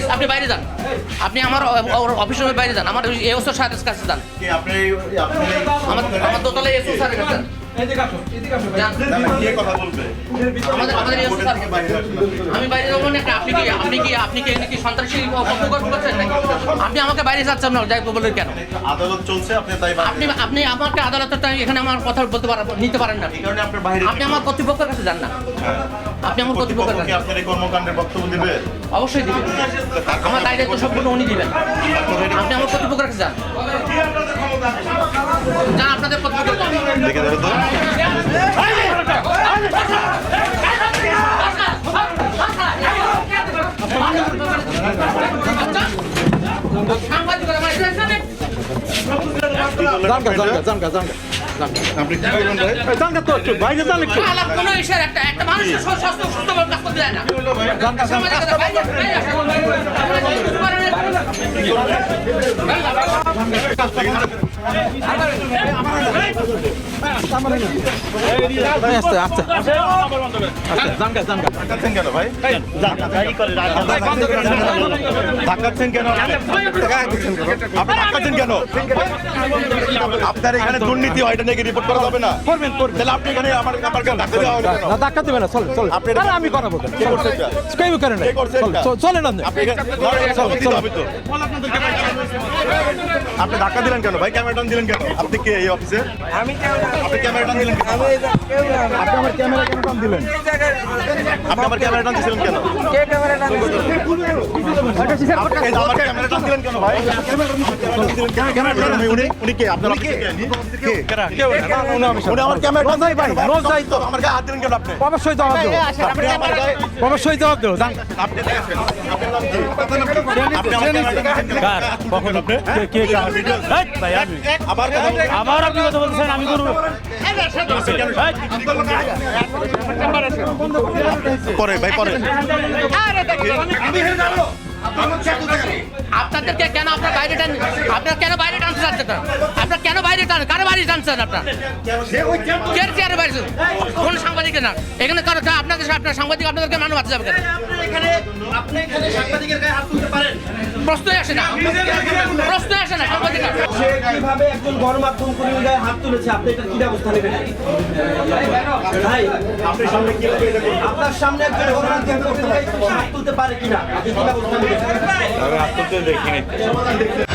Please আপনি বাইরে যান। আপনি আমার অফিসের বাইরে যান। আমার এসও স্যারের কাছে যান। আমার দোতলায় এসো স্যারের কাছে যান। আমি বাইরে যাব না আপনি কি আপনি কি আপনি কি কি সন্ত্রাসী অপকর্ম করছেন নাকি? আপনি আমাকে বাইরে যাচ্ছেন না যাই বলেন কেন? আদালত চলছে আপনি তাই আপনি আমাকে আদালতের টাইম এখানে আমার কথা বলতে পারেন নিতে পারেন না। এই কারণে আপনার বাইরে আপনি আমার কর্তৃপক্ষের কাছে যান না। আপনি আমার কর্তৃপক্ষের কাছে আপনার এই কর্মকাণ্ডের বক্তব্য দিবে? অবশ্যই দিবেন আমার দায়িত্ব সম্পূর্ণ উনি দিবেন। আপনি আমার কর্তৃপক্ষের কাছে যান। দেখে দেবে তো? জানকা জানকা আপনি কি ভাই জানকা তো একটু বাইরে যান একটু। আলাপ কোনো ইশারা একটা স্বাস্থ্য কাজ করতে দেয় না। জানকা জানকা ভাই আপনার এখানে দুর্নীতি হয় নাকি রিপোর্ট করা যাবে না করবেন তাহলে আপনি এখানে আমার ধাক্কা দেবে না চল আপনি আমি করাবো? কেউ করে? চলেন আপনি ধাক্কা দিলেন কেন ভাই ক্যামেরাটন দিলেন কেন আপনি কে এই অফিসে আপনি ক্যামেরা দিলেন আপনি আমার ক্যামেরা কেন টান দিলেন? আপনি আমার ক্যামেরা টান দিছিলেন কেন? আপনি এই যে আমার ক্যামেরা টান দিলেন কেন ভাই? ক্যামেরা টান দিলেন উনি উনি কে? আপনার অফিসে কে? কে? কেউ না না উনি আমার ক্যামেরা টান ভাই ভাই? রোজ যাই তো আমার গায়ে হাত দিলেন কেন আপনি? অবশ্যই জবাব দেবো। আপনি আমার গায়ে অবশ্যই জবাব দেবো। জান আপনি দেখেছেন। আপনার নাম কি? আপনি আমার ক্যামেরা টান দিয়েছেন কেন? কখন আপনি? কে কে এই, ভাই আমি আবার কথা বলছেন। আপনি কথা বলছেন আমি করব। পরে ভাই পরে। আপনাদেরকে কেন আপনার বাইরে টান আপনার কেন বাইরে টানতে চাচ্ছেন? আপনার কেন বাইরে টান কারও বাইরে টানছেন আপনার? কে বাইরে কোন সাংবাদিক না। এখানে কারও আপনাদের আপনার সাংবাদিক আপনাদেরকে মানুষ বাঁচতে যাবে প্রশ্নই আসে না। প্রশ্নই আসে না সাংবাদিক আপনার সামনে? আপনার একজন কিনা? নেবেন।